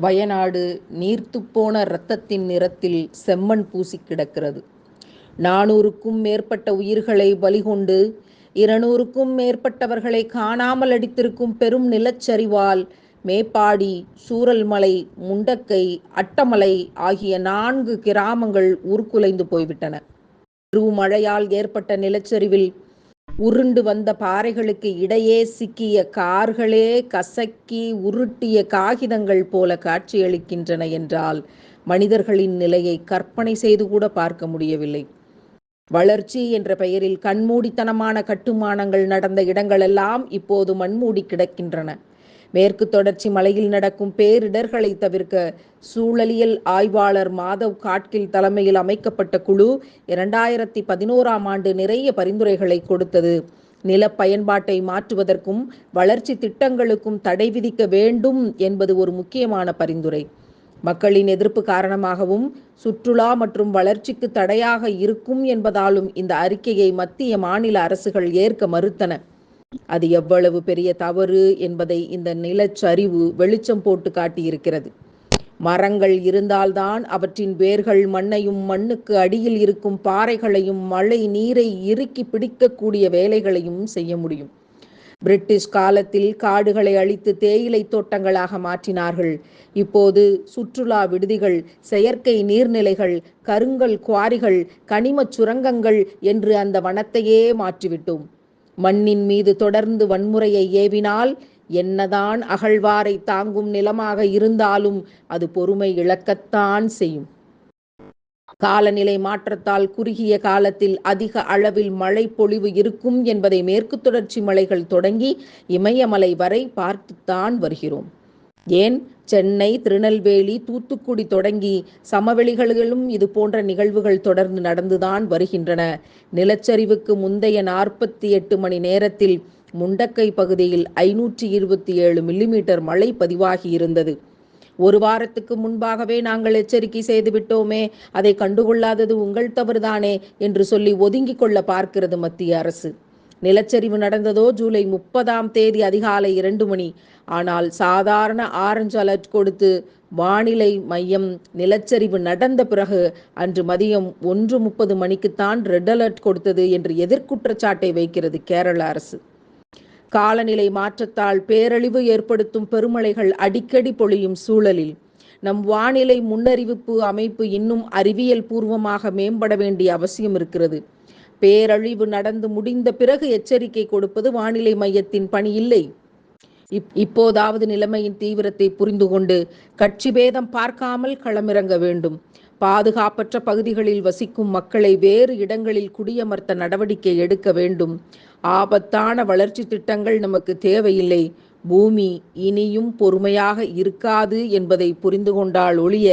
வயநாடு நீர்த்துப்போன இரத்தத்தின் நிறத்தில் செம்மண் பூசி கிடக்கிறது. நானூறுக்கும் மேற்பட்ட உயிர்களை பலிகொண்டு இருநூறுக்கும் மேற்பட்டவர்களை காணாமல் அடித்திருக்கும் பெரும் நிலச்சரிவால் மேப்பாடி, சூரல்மலை, முண்டக்கை, அட்டமலை ஆகிய நான்கு கிராமங்கள் உருக்குலைந்து போய்விட்டன. மழையால் ஏற்பட்ட நிலச்சரிவில் உருண்டு வந்த பாறைகளுக்கு இடையே சிக்கிய கார்களே கசக்கி உருட்டிய காகிதங்கள் போல காட்சியளிக்கின்றன என்றால் மனிதர்களின் நிலையை கற்பனை செய்து கூட பார்க்க முடியவில்லை. வளர்ச்சி என்ற பெயரில் கண்மூடித்தனமான கட்டுமானங்கள் நடந்த இடங்களெல்லாம் இப்போது மண்மூடி கிடக்கின்றன. மேற்கு தொடர்ச்சி மலையில் நடக்கும் பேரிடர்களை தவிர்க்க சூழலியல் ஆய்வாளர் மாதவ் காட்கில் தலைமையில் அமைக்கப்பட்ட குழு இரண்டாயிரத்தி பதினோராம் ஆண்டு நிறைய பரிந்துரைகளை கொடுத்தது. நில பயன்பாட்டை மாற்றுவதற்கும் வளர்ச்சி திட்டங்களுக்கும் தடை விதிக்க வேண்டும் என்பது ஒரு முக்கியமான பரிந்துரை. மக்களின் எதிர்ப்பு காரணமாகவும் சுற்றுலா மற்றும் வளர்ச்சிக்கு தடையாக இருக்கும் என்பதாலும் இந்த அறிக்கையை மத்திய மாநில அரசுகள் ஏற்க மறுத்தன. அது எவ்வளவு பெரிய தவறு என்பதை இந்த நிலச்சரிவு வெளிச்சம் போட்டு காட்டியிருக்கிறது. மரங்கள் இருந்தால்தான் அவற்றின் வேர்கள் மண்ணையும் மண்ணுக்கு அடியில் இருக்கும் பாறைகளையும் மழை நீரை இறுக்கி பிடிக்கக்கூடிய வேலைகளையும் செய்ய முடியும். பிரிட்டிஷ் காலத்தில் காடுகளை அழித்து தேயிலை தோட்டங்களாக மாற்றினார்கள். இப்போது சுற்றுலா விடுதிகள், செயற்கை நீர்நிலைகள், கருங்கல் குவாரிகள், கனிமச் சுரங்கங்கள் என்று அந்த வனத்தையே மாற்றிவிட்டோம். மண்ணின் மீது தொடர்ந்து வன்முறையை ஏவினால் என்னதான் அகழ்வாரை தாங்கும் நிலமாக இருந்தாலும் அது பொறுமை இழக்கத்தான் செய்யும். காலநிலை மாற்றத்தால் குறுகிய காலத்தில் அதிக அளவில் மழை பொழிவு இருக்கும் என்பதை மேற்கு தொடர்ச்சி மலைகள் தொடங்கி இமயமலை வரை பார்த்துத்தான் வருகிறோம். ஏன் சென்னை, திருநெல்வேலி, தூத்துக்குடி தொடங்கி சமவெளிகளிலும் இது போன்ற நிகழ்வுகள் தொடர்ந்து நடந்துதான் வருகின்றன. நிலச்சரிவுக்கு முந்தைய நாற்பத்தி எட்டு மணி நேரத்தில் முண்டக்கை பகுதியில் ஐநூற்றி இருபத்தி ஏழு மில்லிமீட்டர் மழை பதிவாகியிருந்தது. ஒரு வாரத்துக்கு முன்பாகவே நாங்கள் எச்சரிக்கை செய்துவிட்டோமே அதை கண்டுகொள்ளாதது உங்கள் தவறுதானே என்று சொல்லி ஒதுங்கிக் கொள்ள பார்க்கிறது மத்திய அரசு. நிலச்சரிவு நடந்ததோ ஜூலை முப்பதாம் தேதி அதிகாலை இரண்டு மணி. ஆனால் சாதாரண ஆரஞ்சு அலர்ட் கொடுத்து வானிலை மையம் நிலச்சரிவு நடந்த பிறகு அன்று மதியம் ஒன்று முப்பது மணிக்குத்தான் ரெட் அலர்ட் கொடுத்தது என்று எதிர்குற்றச்சாட்டை வைக்கிறது கேரள அரசு. காலநிலை மாற்றத்தால் பேரழிவு ஏற்படுத்தும் பெருமழைகள் அடிக்கடி பொழியும் சூழலில் நம் வானிலை முன்னறிவிப்பு அமைப்பு இன்னும் அறிவியல் பூர்வமாக மேம்பட வேண்டிய அவசியம் இருக்கிறது. பேரழிவு நடந்து முடிந்த பிறகு எச்சரிக்கை கொடுப்பது வானிலை மையத்தின் பணி இல்லை. இப்போதாவது நிலைமையின் தீவிரத்தை புரிந்து கொண்டு கட்சி பேதம் பார்க்காமல் களமிறங்க வேண்டும். பாதுகாப்பற்ற பகுதிகளில் வசிக்கும் மக்களை வேறு இடங்களில் குடியமர்த்த நடவடிக்கை எடுக்க வேண்டும். ஆபத்தான வளர்ச்சி திட்டங்கள் நமக்கு தேவையில்லை. பூமி இனியும் பொறுமையாக இருக்காது என்பதை புரிந்து கொண்டால் ஒழிய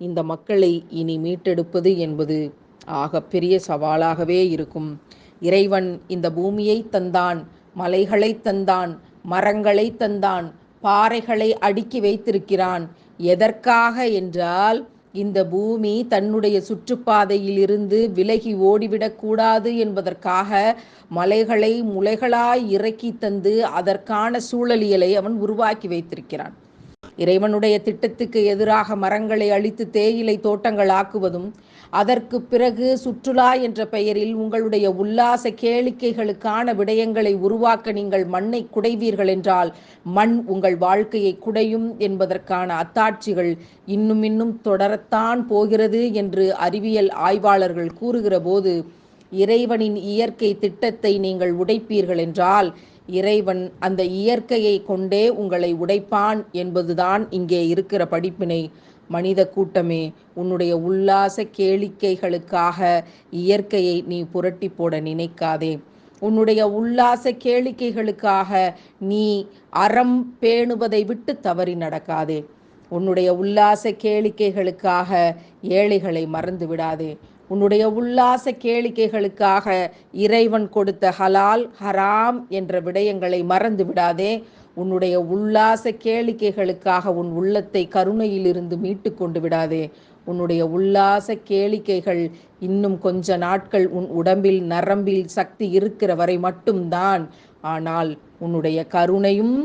இந்த மக்களை இனி மீட்டெடுப்பது என்பது ஆக பெரிய சவாலாகவே இருக்கும். இறைவன் இந்த பூமியை தந்தான், மலைகளைத் தந்தான், மரங்களை தந்தான், பாறைகளை அடுக்கி வைத்திருக்கிறான். எதற்காக என்றால் இந்த பூமி தன்னுடைய சுற்றுப்பாதையில் இருந்து விலகி ஓடிவிடக்கூடாது என்பதற்காக மலைகளை முளைகளாய் இறக்கி தந்து அதற்கான சூழலியலை அவன் உருவாக்கி வைத்திருக்கிறான். இறைவனுடைய திட்டத்துக்கு எதிராக மரங்களை அழித்து தேயிலை தோட்டங்கள் ஆக்குவதும் அதற்குப் பிறகு சுற்றுலா என்ற பெயரில் உங்களுடைய உல்லாச கேளிக்கைகளுக்கான விடயங்களை உருவாக்க நீங்கள் மண்ணை குடைவீர்கள் என்றால் மண் உங்கள் வாழ்க்கையை குடையும் என்பதற்கான அத்தாட்சிகள் இன்னும் இன்னும் தொடரத்தான் போகிறது என்று அறிவியல் ஆய்வாளர்கள் கூறுகிற போது இறைவனின் இயற்கை திட்டத்தை நீங்கள் உடைப்பீர்கள் என்றால் இறைவன் அந்த இயற்கையை கொண்டே உங்களை உடைப்பான் என்பதுதான் இங்கே இருக்கிற படிப்பினை. மனித கூட்டமே உன்னுடைய உல்லாச கேளிக்கைகளுக்காக இயற்கையை நீ புரட்டி போட நினைக்காதே. உன்னுடைய உல்லாச கேளிக்கைகளுக்காக நீ அறம் பேணுவதை விட்டு தவறி நடக்காதே. உன்னுடைய உல்லாச கேளிக்கைகளுக்காக ஏழைகளை மறந்து விடாதே. உன்னுடைய உல்லாச கேளிக்கைகளுக்காக இறைவன் கொடுத்த ஹலால், ஹராம் என்ற விடயங்களை மறந்து விடாதே. உன்னுடைய உல்லாச கேளிக்கைகளுக்காக உன் உள்ளத்தை கருணையிலிருந்து மீட்டு கொண்டு விடாதே. உன்னுடைய உல்லாச கேளிக்கைகள் இன்னும் கொஞ்ச நாட்கள் உன் உடம்பில் நரம்பில் சக்தி இருக்கிற வரை மட்டும்தான். ஆனால் உன்னுடைய கருணையும்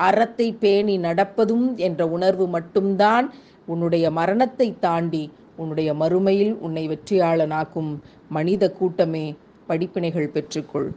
அறத்தை பேணி நடப்பதும் என்ற உணர்வு மட்டும்தான் உன்னுடைய மரணத்தை தாண்டி உன்னுடைய மறுமையில் உன்னை வெற்றியாளனாக்கும் மனித கூட்டமே படிப்பினைகள் பெற்றுக்கொள்